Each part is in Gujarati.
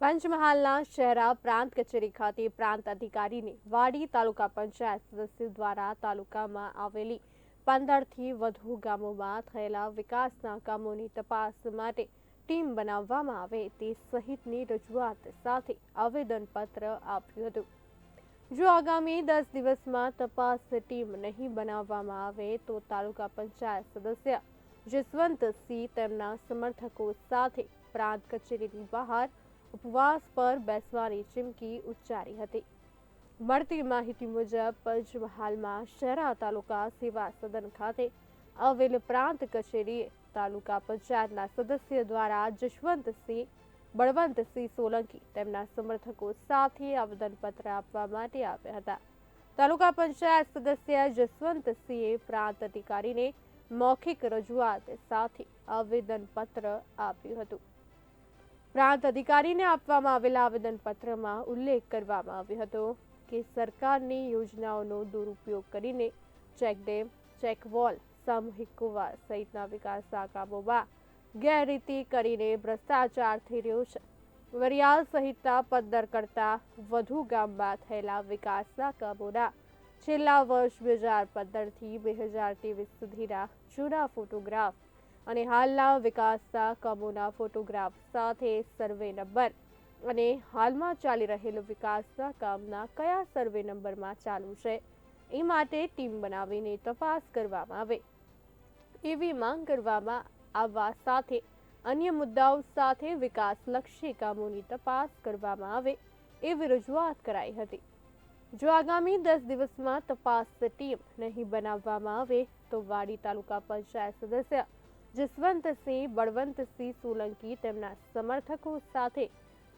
પંચમહાલના શહેરા પ્રાંત કચેરી ખાતે પ્રાંત અધિકારીને વાડી તાલુકા પંચાયત સદસ્ય દ્વારા તાલુકામાં આવેલી પંદરથી વધુ ગામોમાં થયેલા વિકાસના કામોની તપાસ માટે ટીમ બનાવવામાં આવે તે સહિતની રજૂઆત સાથે આવેદનપત્ર આપ્યું હતું. જો આગામી દસ દિવસમાં તપાસ ટીમ નહીં બનાવવામાં આવે તો તાલુકા પંચાયત સદસ્ય જસવંતસિંહ તેમના સમર્થકો સાથે પ્રાંત કચેરીની બહાર ઉપવાસ પર બેસવાની ચીમકી ઉચ્ચારી હતી. મળતી માહિતી મુજબ, પંચમહાલમાં શહેરા તાલુકા સેવા સદન ખાતે આવેલ પ્રાંત કચેરીએ તાલુકા પંચાયતના સદસ્ય દ્વારા જશવંતસિંહ, બળવંતસિંહ સોલંકી તેમના સમર્થકો સાથે આવેદનપત્ર આપવા માટે આવ્યા હતા. તાલુકા પંચાયત સદસ્ય જસવંતસિંહે પ્રાંત અધિકારીને મૌખિક રજૂઆત સાથે આવેદનપત્ર આપ્યું હતું. પ્રાંત અધિકારીને આપવામાં આવેલા આવેદનપત્રમાં ઉલ્લેખ કરવામાં આવ્યો હતો કે સરકારની યોજનાઓનો દુરુપયોગ કરીને ચેકડેમ ચેકવોલ સામૂહિક કુવા સહિતના વિકાસના કામોમાં ગેરરીતિ કરીને ભ્રષ્ટાચાર થઈ રહ્યો છે. વરિયાળ સહિતના પંદર કરતાં વધુ ગામમાં થયેલા વિકાસના કામોના છેલ્લા વર્ષ બે હજાર પંદરથી બે હજાર ત્રેવીસ સુધીના જૂના ફોટોગ્રાફ અને હાલના વિકાસના કામોના ફોટોગ્રાફ સાથે સર્વે નંબર અને હાલમાં ચાલી રહેલ વિકાસના કામના કયા સર્વે નંબરમાં ચાલુ છે એ માટે ટીમ બનાવીને તપાસ કરવામાં આવે. એવી માંગ કરવામાં આવવા સાથે અન્ય મુદ્દાઓ સાથે વિકાસલક્ષી કામોની તપાસ કરવામાં આવે એવી રજૂઆત કરાઈ હતી. જો આગામી દસ દિવસમાં તપાસ ટીમ નહીં બનાવવામાં આવે તો વાડી તાલુકા પંચાયત સદસ્ય જસવંતસિંહ, બળવંતસિંહ સોલંકી તેમના સમર્થકો સાથે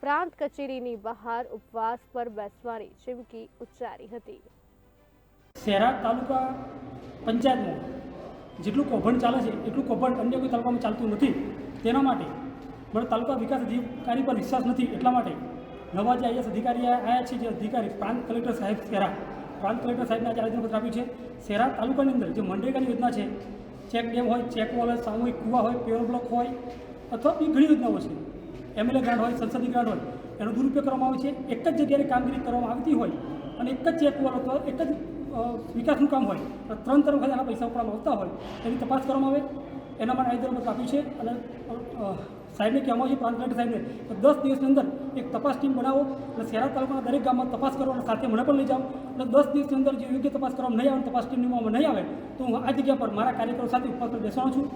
પ્રાંત કચેરીની બહાર ઉપવાસ પર બેસવાની ચીમકી ઉચ્ચારી હતી. શહેરા તાલુકા પંચાયતમાં જેટલું કૌભાંડ ચાલે છે, એટલું કૌભાંડ અન્ય કોઈ તાલુકામાં ચાલતું નથી. તેના માટે મને તાલુકા વિકાસ અધિકારી પર વિશ્વાસ નથી, એટલા માટે નવા જે આઈએસ અધિકારી આવ્યા છે, જે અધિકારી પ્રાંત કલેક્ટર સાહેબ શહેરા પ્રાંત કલેક્ટર સાહેબને આજે આવેદનપત્ર આપ્યું છે. શહેરા તાલુકાની અંદર જે મનરેગાની યોજના છે ચેક ડેમ હોય, ચેક વોલ હોય સામૂહિક કુવા હોય પેવર બ્લોક હોય, અથવા બી ઘણી યોજનાઓ છે. એમએલએ ગ્રાન્ટ હોય, સંસદીય ગ્રાન્ટ હોય, એનો દુરુપયોગ કરવામાં આવે છે. એક જ જગ્યાએ કામગીરી કરવામાં આવતી હોય અને એક જ ચેક વોલ અથવા એક જ વિકાસનું કામ હોય ત્રણ ત્રણ વખત એના પૈસા ઉપડવામાં આવતા હોય, એની તપાસ કરવામાં આવે. એના માટે આવેદનપત્ર આપ્યું છે અને સાહેબને કહેવામાં આવ્યું પ્રાંત કલેક્ટર સાહેબને. કે દસ દિવસની અંદર એક તપાસ ટીમ બનાવો અને શહેરા તાલુકાના દરેક ગામમાં તપાસ કરો અને સાથે મને પણ લઈ જાઓ. અને દસ દિવસની અંદર જે યોગ્ય તપાસ કરવામાં નહીં આવે તપાસ ટીમની નહીં આવે, તો હું આ જગ્યા પર મારા કાર્યકરો સાથે ઉપવાસ પર બેસવાનો છું.